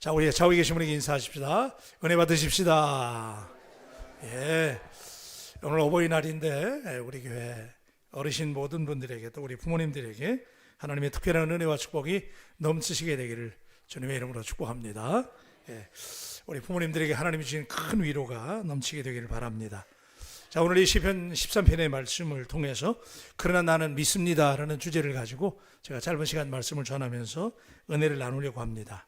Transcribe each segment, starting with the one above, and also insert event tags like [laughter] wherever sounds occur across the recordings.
자, 우리 좌우에 계신 분에게 인사하십시다. 은혜 받으십시다. 예. 오늘 어버이날인데 예, 우리 교회 어르신 모든 분들에게 또 우리 부모님들에게 하나님의 특별한 은혜와 축복이 넘치시게 되기를 주님의 이름으로 축복합니다. 예. 우리 부모님들에게 하나님이 주신 큰 위로가 넘치게 되기를 바랍니다. 자, 오늘 이 시편 13편의 말씀을 통해서 그러나 나는 믿습니다라는 주제를 가지고 제가 짧은 시간 말씀을 전하면서 은혜를 나누려고 합니다.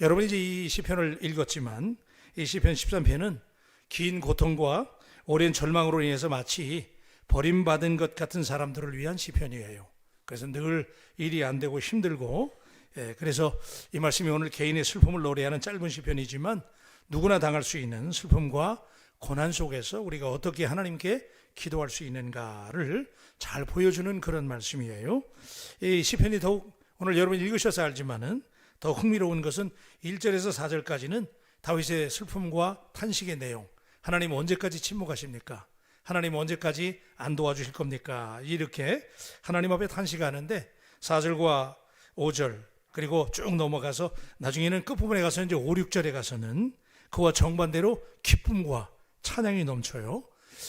여러분이 이제 이 시편을 읽었지만 이 시편 13편은 긴 고통과 오랜 절망으로 인해서 마치 버림받은 것 같은 사람들을 위한 시편이에요. 그래서 늘 일이 안 되고 힘들고 예, 그래서 이 말씀이 오늘 개인의 슬픔을 노래하는 짧은 시편이지만 누구나 당할 수 있는 슬픔과 고난 속에서 우리가 어떻게 하나님께 기도할 수 있는가를 잘 보여주는 그런 말씀이에요. 이 시편이 더욱 오늘 여러분 읽으셔서 알지만은 더 흥미로운 것은 1절에서 4절까지는 다윗의 슬픔과 탄식의 내용. 하나님 언제까지 침묵하십니까? 하나님 언제까지 안 도와주실 겁니까? 이렇게 하나님 앞에 탄식하는데 4절과 5절 그리고 쭉 넘어가서 나중에는 끝부분에 가서 이제 5, 6절에 가서는 그와 정반대로 기쁨과 찬양이 넘쳐요.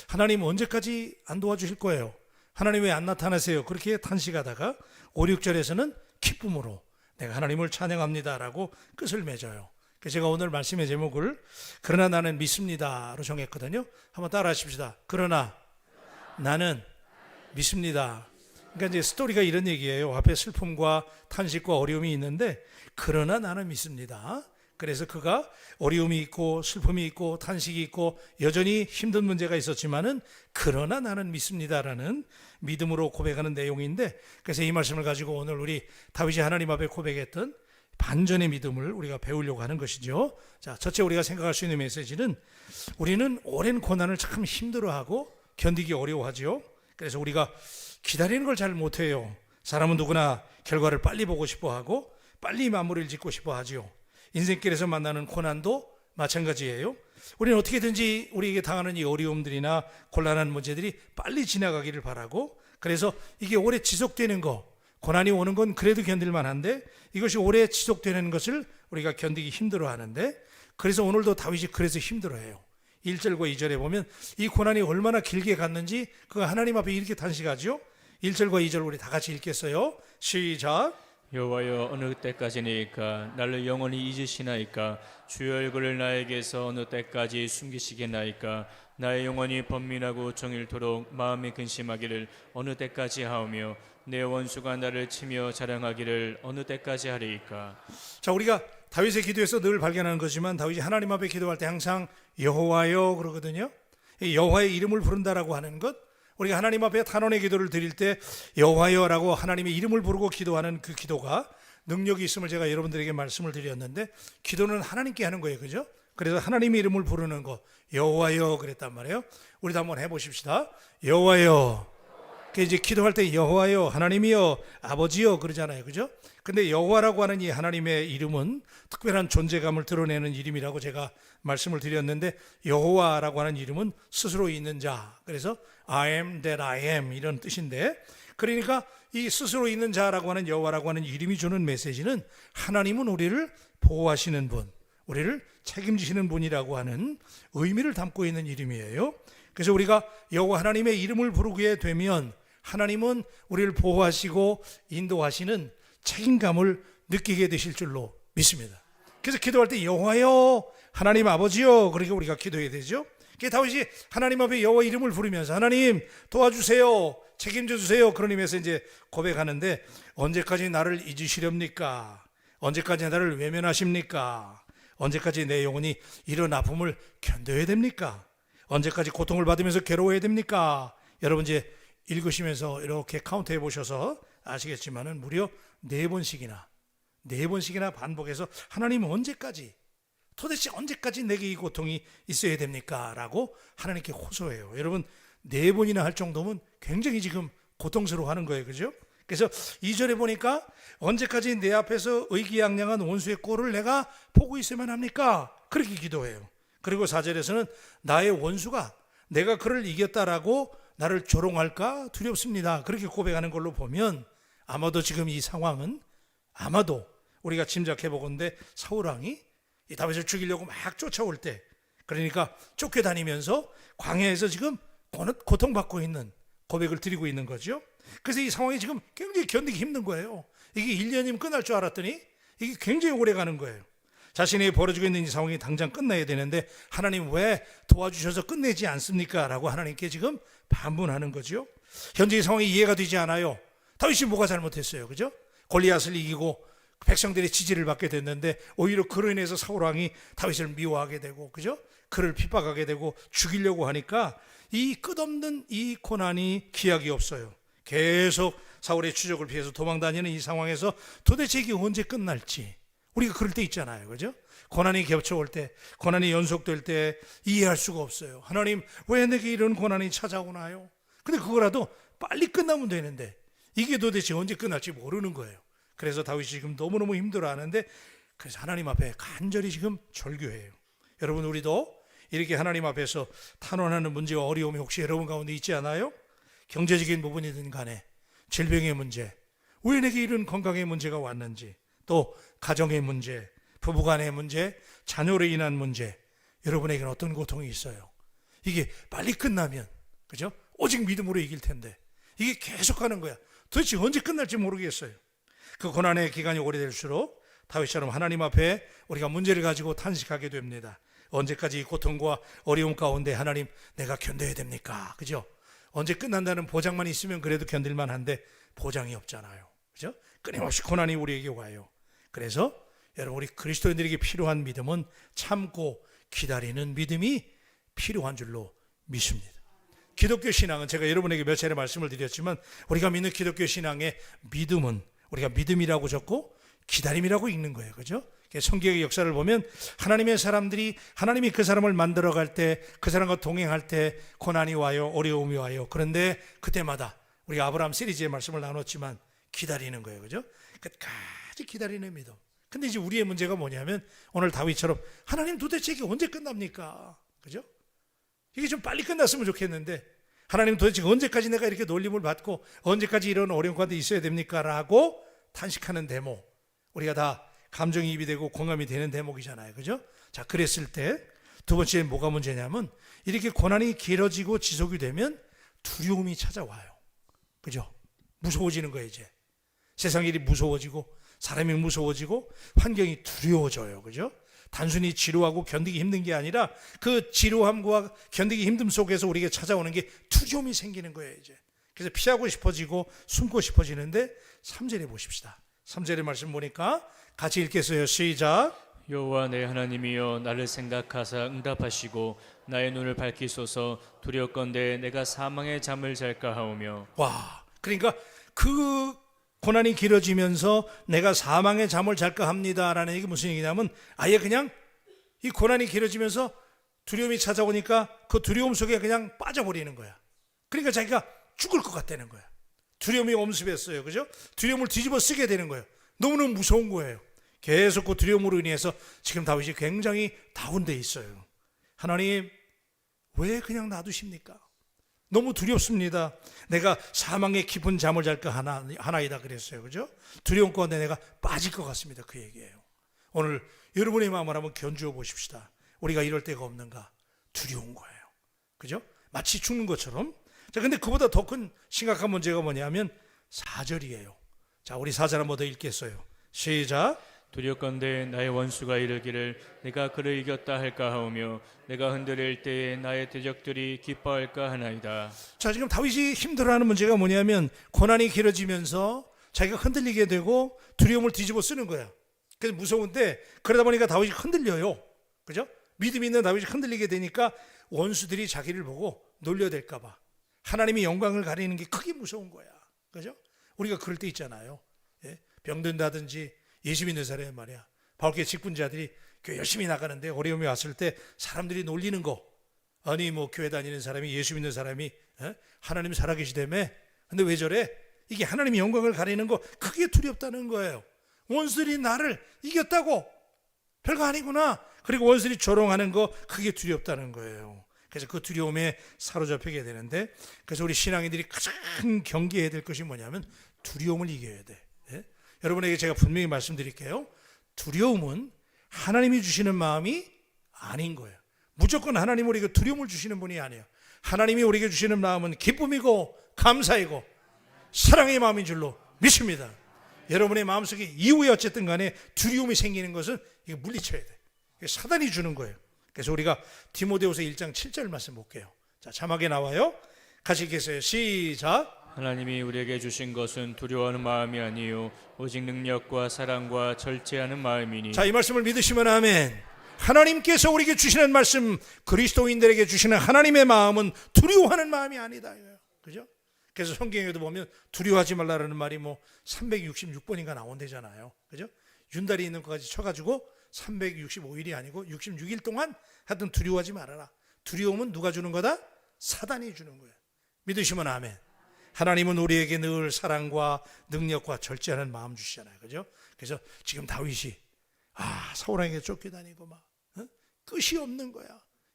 하나님 언제까지 안 도와주실 거예요? 하나님 왜 안 나타나세요? 그렇게 탄식하다가 5, 6절에서는 기쁨으로 내가 하나님을 찬양합니다라고 끝을 맺어요. 제가 오늘 말씀의 제목을 그러나 나는 믿습니다로 정했거든요. 한번 따라 하십시다. 그러나 나는 믿습니다. 그러니까 이제 스토리가 이런 얘기예요. 앞에 슬픔과 탄식과 어려움이 있는데 그러나 나는 믿습니다. 그래서 그가 어려움이 있고 슬픔이 있고 탄식이 있고 여전히 힘든 문제가 있었지만은 그러나 나는 믿습니다라는 믿음으로 고백하는 내용인데 그래서 이 말씀을 가지고 오늘 우리 다윗이 하나님 앞에 고백했던 반전의 믿음을 우리가 배우려고 하는 것이죠. 자, 첫째 우리가 생각할 수 있는 메시지는 우리는 오랜 고난을 참 힘들어하고 견디기 어려워하죠. 그래서 우리가 기다리는 걸 잘 못해요. 사람은 누구나 결과를 빨리 보고 싶어 하고 빨리 마무리를 짓고 싶어 하지요. 인생길에서 만나는 고난도 마찬가지예요. 우리는 어떻게든지 우리에게 당하는 이 어려움들이나 곤란한 문제들이 빨리 지나가기를 바라고 그래서 이게 오래 지속되는 거 고난이 오는 건 그래도 견딜만 한데 이것이 오래 지속되는 것을 우리가 견디기 힘들어 하는데 그래서 오늘도 다윗이 그래서 힘들어 해요. 1절과 2절에 보면 이 고난이 얼마나 길게 갔는지 그 하나님 앞에 이렇게 탄식하죠. 1절과 2절 우리 다 같이 읽겠어요. 시작. 여호와여 어느 때까지니까 나를 영원히 잊으시나이까? 주의 얼굴을 나에게서 어느 때까지 숨기시겠나이까? 나의 영혼이 번민하고 정일토록 마음이 근심하기를 어느 때까지 하오며 내 원수가 나를 치며 자랑하기를 어느 때까지 하리이까? 자, 우리가 다윗의 기도에서 늘 발견하는 것이지만 다윗이 하나님 앞에 기도할 때 항상 여호와여 그러거든요. 이 여호와의 이름을 부른다라고 하는 것 우리가 하나님 앞에 탄원의 기도를 드릴 때 여호와여라고 하나님의 이름을 부르고 기도하는 그 기도가 능력이 있음을 제가 여러분들에게 말씀을 드렸는데 기도는 하나님께 하는 거예요. 그죠? 그래서 하나님의 이름을 부르는 거 여호와여 그랬단 말이에요. 우리도 한번 해 보십시다. 여호와여. 그 이제 기도할 때 여호와여 하나님이여 아버지여 그러잖아요. 그죠? 근데 여호와라고 하는 이 하나님의 이름은 특별한 존재감을 드러내는 이름이라고 제가 말씀을 드렸는데 여호와라고 하는 이름은 스스로 있는 자. 그래서 I am that I am 이런 뜻인데 그러니까 이 스스로 있는 자라고 하는 여호와라고 하는 이름이 주는 메시지는 하나님은 우리를 보호하시는 분, 우리를 책임지시는 분이라고 하는 의미를 담고 있는 이름이에요. 그래서 우리가 여호와 하나님의 이름을 부르게 되면 하나님은 우리를 보호하시고 인도하시는 책임감을 느끼게 되실 줄로 믿습니다. 그래서 기도할 때 여호와여 하나님 아버지여 그렇게 우리가 기도해야 되죠. 그 다윗이 하나님 앞에 여호와 이름을 부르면서 하나님 도와주세요. 책임져 주세요. 그런 의미에서 이제 고백하는데 언제까지 나를 잊으시렵니까? 언제까지 나를 외면하십니까? 언제까지 내 영혼이 이런 아픔을 견뎌야 됩니까? 언제까지 고통을 받으면서 괴로워야 됩니까? 여러분 이제 읽으시면서 이렇게 카운트 해 보셔서 아시겠지만은 무려 네 번씩이나 네 번씩이나 반복해서 하나님 언제까지 도대체 언제까지 내게 이 고통이 있어야 됩니까? 라고 하나님께 호소해요. 여러분 네 번이나 할 정도면 굉장히 지금 고통스러워 하는 거예요. 그죠? 그래서 2절에 보니까 언제까지 내 앞에서 의기양양한 원수의 꼴을 내가 보고 있어야만 합니까? 그렇게 기도해요. 그리고 4절에서는 나의 원수가 내가 그를 이겼다라고 나를 조롱할까 두렵습니다. 그렇게 고백하는 걸로 보면 아마도 지금 이 상황은 아마도 우리가 짐작해 보건데 사울 왕이 이 다윗을 죽이려고 막 쫓아올 때 그러니까 쫓겨다니면서 광야에서 지금 고- 고통받고 있는 고백을 드리고 있는 거죠. 그래서 이 상황이 지금 굉장히 견디기 힘든 거예요. 이게 1년이면 끝날 줄 알았더니 이게 굉장히 오래 가는 거예요. 자신이 벌어지고 있는 이 상황이 당장 끝나야 되는데 하나님 왜 도와주셔서 끝내지 않습니까? 라고 하나님께 지금 반문하는 거죠. 현재 이 상황이 이해가 되지 않아요. 다윗이 뭐가 잘못했어요? 그죠? 골리앗을 이기고 백성들의 지지를 받게 됐는데 오히려 그로 인해서 사울 왕이 다윗을 미워하게 되고 그죠? 그를 핍박하게 되고 죽이려고 하니까 이 끝없는 이 고난이 기약이 없어요. 계속 사울의 추적을 피해서 도망다니는 이 상황에서 도대체 이게 언제 끝날지 우리가 그럴 때 있잖아요. 그죠? 고난이 겹쳐올 때, 고난이 연속될 때 이해할 수가 없어요. 하나님, 왜 내게 이런 고난이 찾아오나요? 근데 그거라도 빨리 끝나면 되는데 이게 도대체 언제 끝날지 모르는 거예요. 그래서 다윗이 지금 너무너무 힘들어 하는데 그래서 하나님 앞에 간절히 지금 절규해요. 여러분 우리도 이렇게 하나님 앞에서 탄원하는 문제와 어려움이 혹시 여러분 가운데 있지 않아요? 경제적인 부분이든 간에 질병의 문제, 왜 내게 이런 건강의 문제가 왔는지, 또 가정의 문제, 부부간의 문제, 자녀로 인한 문제, 여러분에게는 어떤 고통이 있어요? 이게 빨리 끝나면, 그죠? 오직 믿음으로 이길 텐데, 이게 계속 가는 거야. 도대체 언제 끝날지 모르겠어요. 그 고난의 기간이 오래될수록 다윗처럼 하나님 앞에 우리가 문제를 가지고 탄식하게 됩니다. 언제까지 이 고통과 어려움 가운데 하나님 내가 견뎌야 됩니까? 그죠? 언제 끝난다는 보장만 있으면 그래도 견딜만 한데 보장이 없잖아요. 그죠? 끊임없이 고난이 우리에게 와요. 그래서 여러분 우리 그리스도인들에게 필요한 믿음은 참고 기다리는 믿음이 필요한 줄로 믿습니다. 기독교 신앙은 제가 여러분에게 몇 차례 말씀을 드렸지만 우리가 믿는 기독교 신앙의 믿음은 우리가 믿음이라고 적고 기다림이라고 읽는 거예요. 그죠? 성경의 역사를 보면 하나님의 사람들이 하나님이 그 사람을 만들어 갈 때 그 사람과 동행할 때 고난이 와요. 어려움이 와요. 그런데 그때마다 우리가 아브라함 시리즈의 말씀을 나눴지만 기다리는 거예요. 그죠? 끝까지 기다리는 믿음. 근데 이제 우리의 문제가 뭐냐면 오늘 다윗처럼 하나님 도대체 이게 언제 끝납니까? 그죠? 이게 좀 빨리 끝났으면 좋겠는데 하나님 도대체 언제까지 내가 이렇게 놀림을 받고 언제까지 이런 어려운 가운데 있어야 됩니까? 라고 탄식하는 대목 우리가 다 감정이입이 되고 공감이 되는 대목이잖아요 그죠? 자 그랬을 때 두 번째 뭐가 문제냐면 이렇게 고난이 길어지고 지속이 되면 두려움이 찾아와요 그죠? 무서워지는 거예요 이제 세상 일이 무서워지고 사람이 무서워지고 환경이 두려워져요 그죠? 단순히 지루하고 견디기 힘든 게 아니라 그 지루함과 견디기 힘듦 속에서 우리에게 찾아오는 게 두려움이 생기는 거예요, 이제. 그래서 피하고 싶어지고 숨고 싶어지는데 3절에 보십시다. 3절의 말씀 보니까 같이 읽겠어요. 시작. 여호와 내 하나님이여 나를 생각하사 응답하시고 나의 눈을 밝히소서 두렵건대 내가 사망의 잠을 잘까 하오며 와. 그러니까 그 고난이 길어지면서 내가 사망의 잠을 잘까 합니다라는 얘기 무슨 얘기냐면 아예 그냥 이 고난이 길어지면서 두려움이 찾아오니까 그 두려움 속에 그냥 빠져버리는 거야. 그러니까 자기가 죽을 것 같다는 거야. 두려움이 엄습했어요. 그죠? 두려움을 뒤집어 쓰게 되는 거예요. 너무너무 무서운 거예요. 계속 그 두려움으로 인해서 지금 다윗이 굉장히 다운돼 있어요. 하나님, 왜 그냥 놔두십니까? 너무 두렵습니다. 내가 사망의 깊은 잠을 잘까 하나, 하나이다 그랬어요. 그죠? 두려움 가운데 내가 빠질 것 같습니다. 그 얘기예요. 오늘 여러분의 마음을 한번 견주어 보십시다. 우리가 이럴 때가 없는가? 두려운 거예요. 그죠? 마치 죽는 것처럼. 자, 근데 그보다 더 큰 심각한 문제가 뭐냐면 4절이에요. 자, 우리 4절 한번 더 읽겠어요. 시작. 두렵건대 나의 원수가 이르기를 내가 그를 이겼다 할까 하오며 내가 흔들릴 때에 나의 대적들이 기뻐할까 하나이다 자, 지금 다윗이 힘들어하는 문제가 뭐냐면 고난이 길어지면서 자기가 흔들리게 되고 두려움을 뒤집어 쓰는 거야. 그래서 무서운데 그러다 보니까 다윗이 흔들려요. 그죠? 믿음 있는 다윗이 흔들리게 되니까 원수들이 자기를 보고 놀려댈까 봐. 하나님이 영광을 가리는 게 크게 무서운 거야. 그죠? 우리가 그럴 때 있잖아요. 예? 병든다든지 예수 믿는 사람이 말이야. 바울교 직분자들이 교회 열심히 나가는데 어려움이 왔을 때 사람들이 놀리는 거. 아니 뭐 교회 다니는 사람이 예수 믿는 사람이 에? 하나님 살아계시다며 근데 왜 저래? 이게 하나님의 영광을 가리는 거 크게 두렵다는 거예요 원수들이 나를 이겼다고 별거 아니구나 그리고 원수들이 조롱하는 거 크게 두렵다는 거예요 그래서 그 두려움에 사로잡히게 되는데 그래서 우리 신앙인들이 가장 경계해야 될 것이 뭐냐면 두려움을 이겨야 돼 예? 여러분에게 제가 분명히 말씀드릴게요 두려움은 하나님이 주시는 마음이 아닌 거예요. 무조건 하나님 우리에게 두려움을 주시는 분이 아니에요. 하나님이 우리에게 주시는 마음은 기쁨이고 감사이고 사랑의 마음인 줄로 믿습니다. 여러분의 마음속에 이후에 어쨌든 간에 두려움이 생기는 것은 이거 물리쳐야 돼. 이게 사단이 주는 거예요. 그래서 우리가 디모데후서 1장 7절 말씀 볼게요. 자, 자막에 나와요. 같이 계세요. 시작. 하나님이 우리에게 주신 것은 두려워하는 마음이 아니요 오직 능력과 사랑과 절제하는 마음이니 자, 이 말씀을 믿으시면 아멘. 하나님께서 우리에게 주시는 말씀, 그리스도인들에게 주시는 하나님의 마음은 두려워하는 마음이 아니다. 그죠? 그래서 성경에도 보면 두려워하지 말라라는 말이 뭐 366번인가 나온대잖아요. 그죠? 윤달이 있는 것까지 쳐가지고 365일이 아니고 66일 동안 하여튼 두려워하지 말아라. 두려움은 누가 주는 거다? 사단이 주는 거예요. 믿으시면 아멘. 하나님은 우리에게 늘 사랑과 능력과 절제하는 마음 주시잖아요. 그죠? 그래서 지금 다윗이 아, 사울왕에게 쫓겨다니고 막 어? 끝이 없는 거야.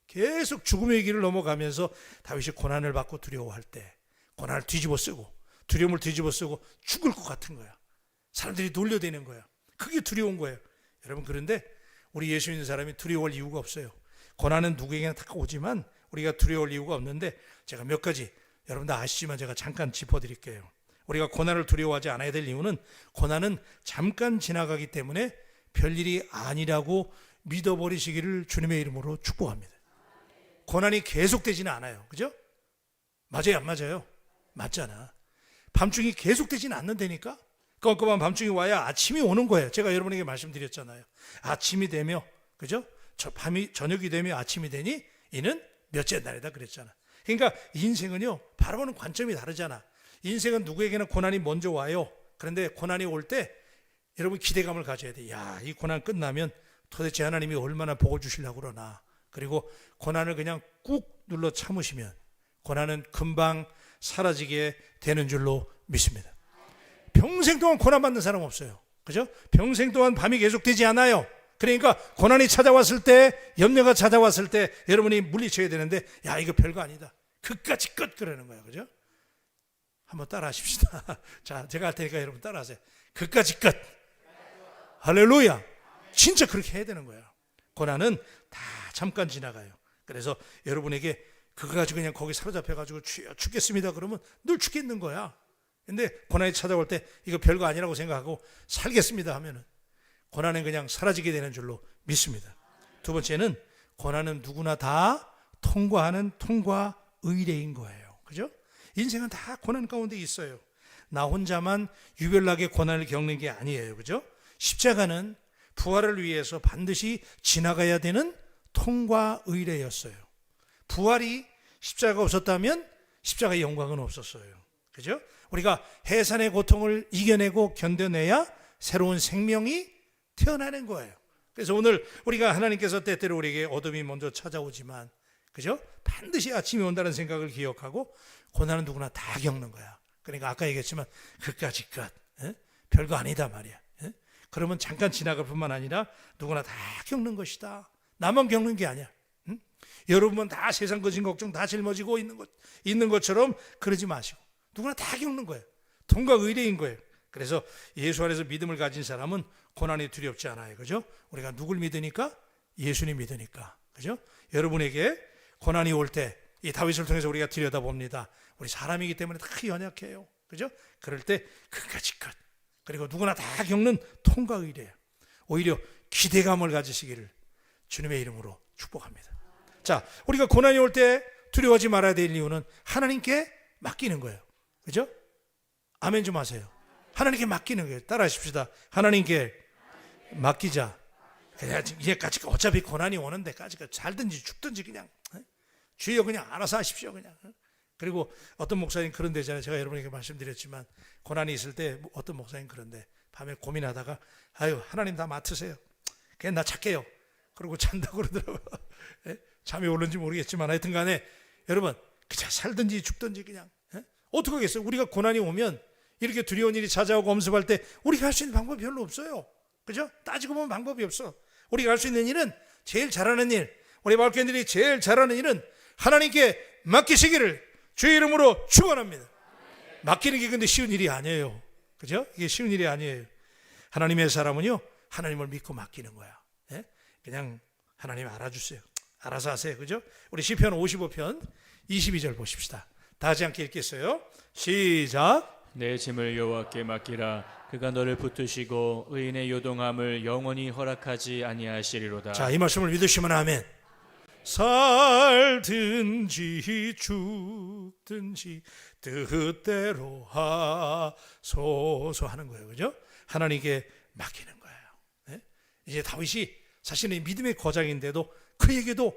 계속 죽음의 길을 넘어가면서 다윗이 고난을 받고 두려워할 때 고난을 뒤집어 쓰고 두려움을 뒤집어 쓰고 죽을 것 같은 거야. 사람들이 놀려대는 거야. 그게 두려운 거예요. 여러분 그런데 우리 예수 있는 사람이 두려워할 이유가 없어요. 고난은 누구에게나 다 오지만 우리가 두려워할 이유가 없는데 제가 몇 가지 여러분 다 아시지만 제가 잠깐 짚어드릴게요. 우리가 고난을 두려워하지 않아야 될 이유는 고난은 잠깐 지나가기 때문에 별일이 아니라고 믿어버리시기를 주님의 이름으로 축복합니다. 고난이 계속되지는 않아요. 그죠? 맞아요, 안 맞아요? 맞잖아. 밤중이 계속되지는 않는다니까? 껌껌한 밤중이 와야 아침이 오는 거예요. 제가 여러분에게 말씀드렸잖아요. 아침이 되며, 그죠? 저 밤이, 저녁이 되며 아침이 되니 이는 몇째 날이다 그랬잖아. 그러니까 인생은요, 바라보는 관점이 다르잖아. 인생은 누구에게나 고난이 먼저 와요. 그런데 고난이 올 때 여러분 기대감을 가져야 돼. 야, 이 고난 끝나면 도대체 하나님이 얼마나 복을 주시려고 그러나. 그리고 고난을 그냥 꾹 눌러 참으시면 고난은 금방 사라지게 되는 줄로 믿습니다. 평생 동안 고난 받는 사람 없어요. 그죠? 평생 동안 밤이 계속되지 않아요. 그러니까 고난이 찾아왔을 때, 염려가 찾아왔을 때 여러분이 물리쳐야 되는데, 야, 이거 별거 아니다. 끝까지 끝 그러는 거예요. 그죠? 한번 따라 하십시다. [laughs] 자, 제가 할 테니까 여러분 따라 하세요. 끝까지 끝. 할렐루야. 진짜 그렇게 해야 되는 거예요. 고난은 다 잠깐 지나가요. 그래서 여러분에게 그거 가지고 그냥 거기 사로잡혀가지고 죽겠습니다. 그러면 늘 죽겠는 거야. 근데 고난이 찾아올 때 이거 별거 아니라고 생각하고 살겠습니다 하면은 고난은 그냥 사라지게 되는 줄로 믿습니다. 두 번째는 고난은 누구나 다 통과하는 통과 의례인 거예요. 그죠? 인생은 다 고난 가운데 있어요. 나 혼자만 유별나게 고난을 겪는 게 아니에요. 그죠? 십자가는 부활을 위해서 반드시 지나가야 되는 통과 의례였어요. 부활이 십자가가 없었다면 십자가의 영광은 없었어요. 그죠? 우리가 해산의 고통을 이겨내고 견뎌내야 새로운 생명이 태어나는 거예요. 그래서 오늘 우리가 하나님께서 때때로 우리에게 어둠이 먼저 찾아오지만 그죠? 반드시 아침이 온다는 생각을 기억하고 고난은 누구나 다 겪는 거야. 그러니까 아까 얘기했지만 끝까지 끝. 에? 별거 아니다 말이야. 에? 그러면 잠깐 지나갈 뿐만 아니라 누구나 다 겪는 것이다. 나만 겪는 게 아니야. 응? 여러분은 다 세상 거진 걱정 다 짊어지고 있는 것 있는 것처럼 그러지 마시고 누구나 다 겪는 거예요. 통과 의례인 거예요. 그래서 예수 안에서 믿음을 가진 사람은 고난이 두렵지 않아요. 그죠? 우리가 누굴 믿으니까? 예수님 믿으니까. 그죠? 여러분에게 고난이 올 때 이 다윗을 통해서 우리가 들여다봅니다. 우리 사람이기 때문에 다 연약해요. 그죠? 그럴 때 끝까지 끝. 그리고 누구나 다 겪는 통과 의례예요. 오히려 기대감을 가지시기를 주님의 이름으로 축복합니다. 자, 우리가 고난이 올 때 두려워하지 말아야 될 이유는 하나님께 맡기는 거예요. 그죠? 아멘 좀 하세요. 하나님께 맡기는 거예요. 따라 하십시다. 하나님께 맡기자. 그냥 이제까지 어차피 고난이 오는 데까지 살든지 죽든지 그냥 어? 주여 그냥 알아서 하십시오 그냥. 어? 그리고 어떤 목사님 그런 데잖아요. 제가 여러분에게 말씀드렸지만 고난이 있을 때 어떤 목사님 그런데 밤에 고민하다가 아유 하나님 다 맡으세요. 그냥 나 잘게요. 그러고 잔다고 그러더라고요. [laughs] 예? 잠이 오는지 모르겠지만 하여튼 간에 여러분 그냥 살든지 죽든지 그냥 예? 어떻게 하겠어요? 우리가 고난이 오면 이렇게 두려운 일이 찾아오고 엄습할 때 우리가 할 수 있는 방법이 별로 없어요. 그죠? 따지고 보면 방법이 없어. 우리가 할 수 있는 일은 제일 잘하는 일, 우리 마을교인들이 제일 잘하는 일은 하나님께 맡기시기를 주의 이름으로 축원합니다. 맡기는 게 근데 쉬운 일이 아니에요. 그죠? 이게 쉬운 일이 아니에요. 하나님의 사람은요, 하나님을 믿고 맡기는 거야. 예? 그냥 하나님 알아주세요. 알아서 하세요. 그죠? 우리 시편 55편 22절 보십시다. 다 같이 함께 읽겠어요. 시작. 내 짐을 여호와께 맡기라 그가 너를 붙드시고 의인의 요동함을 영원히 허락하지 아니하시리로다 자, 이 말씀을 믿으시면 아멘. 살든지 죽든지 뜻대로 하소서 하는 거예요. 그죠? 하나님께 맡기는 거예요. 네? 이제 다윗이 자신의 믿음의 거장인데도 그에게도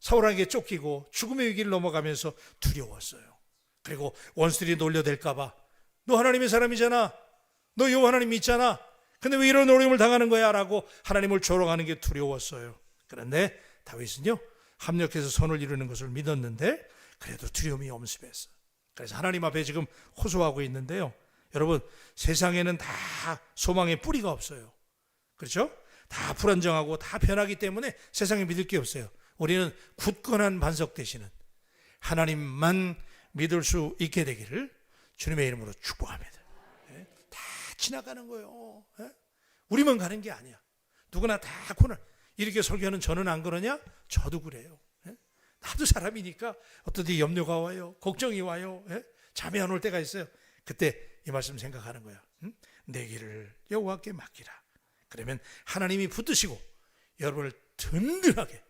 사울에게 쫓기고 죽음의 위기를 넘어가면서 두려웠어요. 그리고 원수들이 놀려댈까 봐 너 하나님의 사람이잖아. 너 여호와 하나님 믿잖아. 근데 왜 이런 어려움을 당하는 거야? 라고 하나님을 조롱하는 게 두려웠어요. 그런데 다윗은요, 합력해서 선을 이루는 것을 믿었는데, 그래도 두려움이 엄습했어. 그래서 하나님 앞에 지금 호소하고 있는데요. 여러분, 세상에는 다 소망의 뿌리가 없어요. 그렇죠? 다 불안정하고 다 변하기 때문에 세상에 믿을 게 없어요. 우리는 굳건한 반석 되시는 하나님만 믿을 수 있게 되기를 주님의 이름으로 축복합니다. 예? 다 지나가는 거예요. 예? 우리만 가는 게 아니야. 누구나 다 고난. 이렇게 설교하는 저는 안 그러냐? 저도 그래요. 예? 나도 사람이니까 어떤 때 염려가 와요. 걱정이 와요. 예? 잠이 안 올 때가 있어요. 그때 이 말씀 생각하는 거야. 응? 내 길을 여호와께 맡기라. 그러면 하나님이 붙드시고 여러분을 든든하게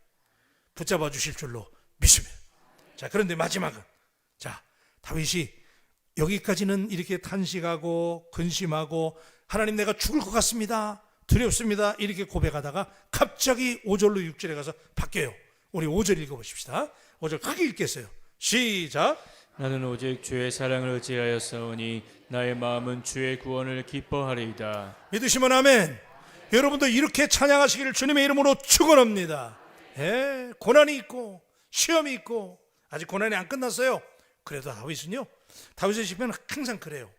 붙잡아 주실 줄로 믿습니다. 자, 그런데 마지막은 자, 다윗이 여기까지는 이렇게 탄식하고 근심하고 하나님 내가 죽을 것 같습니다. 두렵습니다. 이렇게 고백하다가 갑자기 5절로 6절에 가서 바뀌어요. 우리 5절 읽어 보십시다. 5절 크게 읽겠어요. 시작. 나는 오직 주의 사랑을 의지하였사오니 나의 마음은 주의 구원을 기뻐하리이다 믿으시면 아멘. 여러분도 이렇게 찬양하시기를 주님의 이름으로 축원합니다. 예, 고난이 있고 시험이 있고 아직 고난이 안 끝났어요. 그래도 다윗은요. 다윗의 시편은 항상 그래요.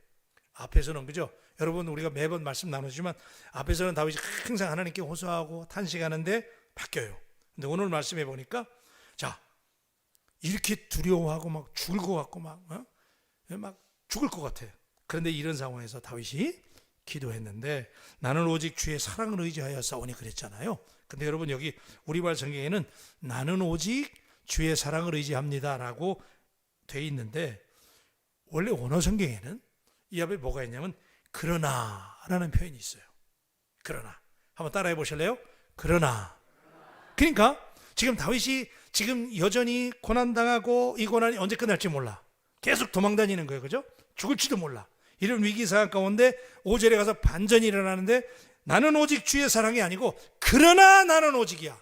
앞에서는 그죠? 여러분 우리가 매번 말씀 나누지만 앞에서는 다윗이 항상 하나님께 호소하고 탄식하는데 바뀌어요. 근데 오늘 말씀해 보니까 자 이렇게 두려워하고 막 죽을 것 같고 막, 어? 막 죽을 것 같아. 그런데 이런 상황에서 다윗이 기도했는데 나는 오직 주의 사랑을 의지하여 싸우니 그랬잖아요. 근데 여러분 여기 우리말 성경에는 나는 오직 주의 사랑을 의지합니다라고 돼 있는데 원래 원어 성경에는 이 앞에 뭐가 있냐면 그러나라는 표현이 있어요. 그러나 한번 따라해 보실래요? 그러나 그러니까 지금 다윗이 지금 여전히 고난 당하고 이 고난이 언제 끝날지 몰라. 계속 도망 다니는 거예요. 그죠? 죽을지도 몰라. 이런 위기 상황 가운데 5절에 가서 반전이 일어나는데 나는 오직 주의 사랑이 아니고 그러나 나는 오직이야.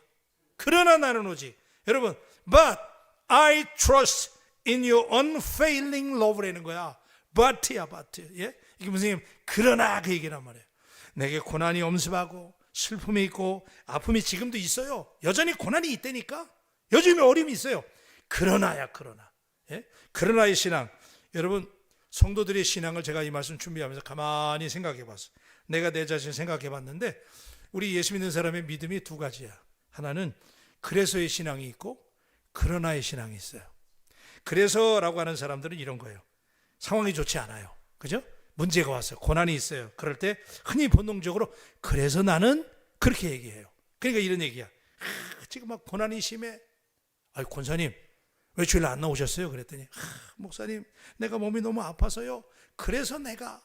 그러나 나는 오직. 여러분, but I trust in your unfailing love라는 거야. but야, but. 예? 이게 무슨 그러나 그 얘기란 말이에요. 내게 고난이 엄습하고 슬픔이 있고 아픔이 지금도 있어요. 여전히 고난이 있다니까. 여전히 어려움이 있어요. 그러나야 그러나. 예? 그러나의 신앙. 여러분 성도들의 신앙을 제가 이 말씀 준비하면서 가만히 생각해 봤어요. 내가 내 자신 생각해 봤는데 우리 예수 믿는 사람의 믿음이 두 가지야. 하나는 그래서의 신앙이 있고 그러나의 신앙이 있어요. 그래서라고 하는 사람들은 이런 거예요. 상황이 좋지 않아요. 그죠? 문제가 왔어요. 고난이 있어요. 그럴 때 흔히 본능적으로 그래서 나는 그렇게 얘기해요. 그러니까 이런 얘기야. 아, 지금 막 고난이 심해. 아이 권사님 왜 주일 안 나오셨어요? 그랬더니 아, 목사님 내가 몸이 너무 아파서요. 그래서 내가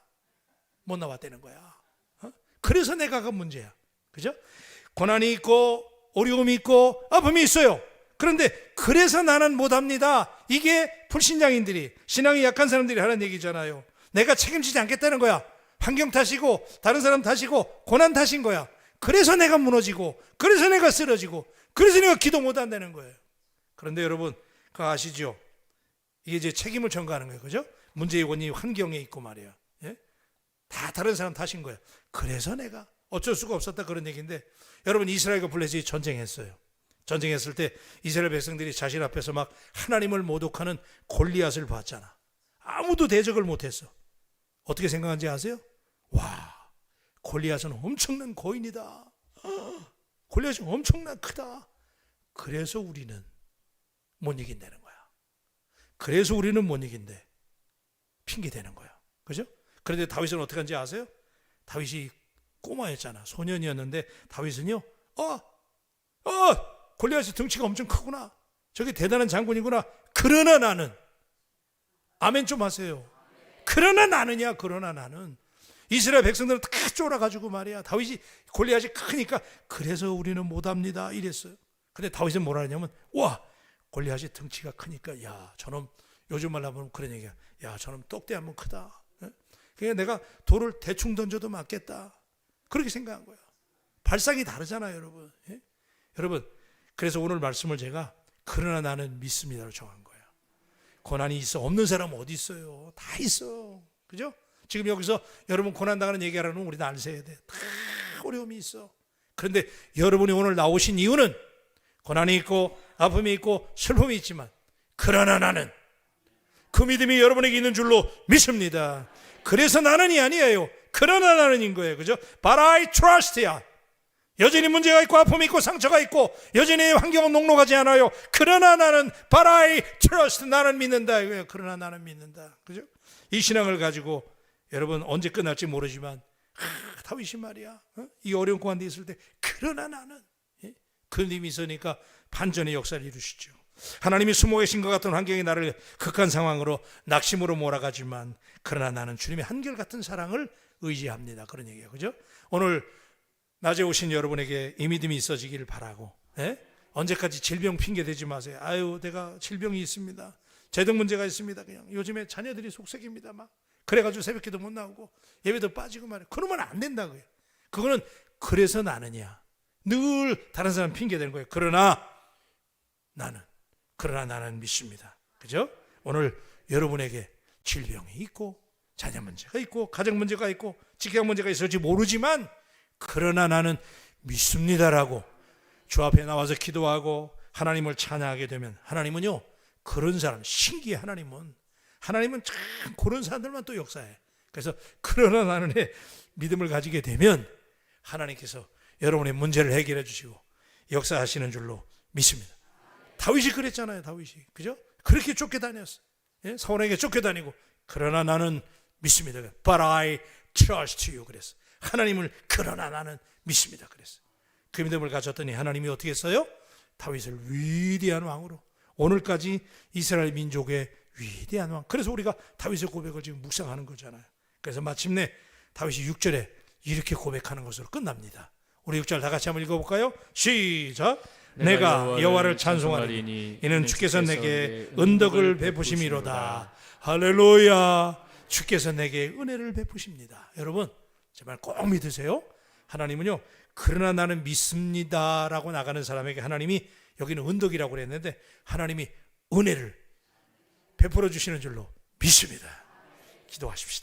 못 나왔다는 거야. 어? 그래서 내가가 문제야. 그죠? 고난이 있고 어려움이 있고 아픔이 있어요. 그런데 그래서 나는 못합니다. 이게 불신앙인들이 신앙이 약한 사람들이 하는 얘기잖아요. 내가 책임지지 않겠다는 거야. 환경 탓이고 다른 사람 탓이고 고난 탓인 거야. 그래서 내가 무너지고 그래서 내가 쓰러지고 그래서 내가 기도 못 한다는 거예요. 그런데 여러분 그거 아시죠? 이게 이제 책임을 전가하는 거예요. 그죠? 문제의 원인이 환경에 있고 말이야. 예? 다 다른 사람 탓인 거야. 그래서 내가 어쩔 수가 없었다 그런 얘기인데 여러분 이스라엘과 블레셋이 전쟁했어요. 전쟁했을 때 이스라엘 백성들이 자신 앞에서 막 하나님을 모독하는 골리앗을 봤잖아. 아무도 대적을 못했어. 어떻게 생각하는지 아세요? 와, 골리앗은 엄청난 거인이다. 골리앗이 엄청난 크다. 그래서 우리는 못 이긴다는 거야. 그래서 우리는 못 이긴대. 핑계 대는 거야. 그죠? 그런데 다윗은 어떻게 한지 아세요? 다윗이 꼬마였잖아. 소년이었는데 다윗은요. 어, 어, 골리앗이 등치가 엄청 크구나. 저게 대단한 장군이구나. 그러나 나는 아멘 좀 하세요. 그러나 나는야. 그러나 나는 이스라엘 백성들은 다 쫄아가지고 말이야. 다윗이 골리앗이 크니까 그래서 우리는 못합니다. 이랬어요. 근데 다윗은 뭐라 하냐면 와 골리앗이 등치가 크니까 야 저놈 요즘 말로 하면 그런 얘기야. 야 저놈 똑대 한번 크다. 예? 그러니까 내가 돌을 대충 던져도 맞겠다. 그렇게 생각한 거야. 발상이 다르잖아요, 여러분. 예? 여러분, 그래서 오늘 말씀을 제가 그러나 나는 믿습니다로 정한 거예요. 고난이 있어 없는 사람 어디 있어요? 다 있어. 그죠? 지금 여기서 여러분 고난 당하는 얘기하라면 우리는 알세야 돼. 다 어려움이 있어. 그런데 여러분이 오늘 나오신 이유는 고난이 있고 아픔이 있고 슬픔이 있지만 그러나 나는 그 믿음이 여러분에게 있는 줄로 믿습니다. 그래서 나는이 아니에요. 그러나 나는인 거예요. 그죠? But I trust야. 여전히 문제가 있고 아픔이 있고 상처가 있고 여전히 환경은 녹록하지 않아요. 그러나 나는 I trust. 나는 믿는다. 그러나 나는 믿는다. 그죠? 이 신앙을 가지고 여러분 언제 끝날지 모르지만 아, 다윗이 말이야. 어? 이 어려운 고난에 있을 때 그러나 나는 예? 그 님이 있으니까 반전의 역사를 이루시죠. 하나님이 숨어 계신 것 같은 환경이 나를 극한 상황으로 낙심으로 몰아가지만 그러나 나는 주님의 한결같은 사랑을 의지합니다. 그런 얘기예요. 그죠? 오늘 낮에 오신 여러분에게 이 믿음이 있어지기를 바라고 예? 언제까지 질병 핑계 대지 마세요. 아유 내가 질병이 있습니다. 재정 문제가 있습니다. 그냥 요즘에 자녀들이 속색입니다. 막 그래가지고 새벽기도 못 나오고 예배도 빠지고 말이에요. 그러면 안 된다고요. 그거는 그래서 나느냐. 늘 다른 사람 핑계 대는 거예요. 그러나 나는 그러나 나는 믿습니다. 그죠? 오늘 여러분에게 질병이 있고 자녀 문제가 있고 가정 문제가 있고 직장 문제가 있을지 모르지만 그러나 나는 믿습니다라고 주 앞에 나와서 기도하고 하나님을 찬양하게 되면 하나님은요 그런 사람 신기해 하나님은 하나님은 참 그런 사람들만 또 역사해. 그래서 그러나 나는의 믿음을 가지게 되면 하나님께서 여러분의 문제를 해결해 주시고 역사하시는 줄로 믿습니다. 다윗이 그랬잖아요, 다윗이. 그죠? 그렇게 쫓겨다녔어. 예? 사울에게 쫓겨다니고 그러나 나는 믿습니다. But I trust you 그랬어. 하나님을 그러나 나는 믿습니다. 그랬어. 그 믿음을 가졌더니 하나님이 어떻게 했어요? 다윗을 위대한 왕으로 오늘까지 이스라엘 민족의 위대한 왕. 그래서 우리가 다윗의 고백을 지금 묵상하는 거잖아요. 그래서 마침내 다윗이 6절에 이렇게 고백하는 것으로 끝납니다. 우리 6절 다 같이 한번 읽어볼까요? 시작. 내가 여호와를 찬송하리니 이는 주께서 내게 은덕을 베푸심이로다. 할렐루야. 주께서 내게 은혜를 베푸십니다. 여러분 제발 꼭 믿으세요. 하나님은요. 그러나 나는 믿습니다라고 나가는 사람에게 하나님이 여기는 은덕이라고 그랬는데 하나님이 은혜를 베풀어 주시는 줄로 믿습니다. 기도하십시다.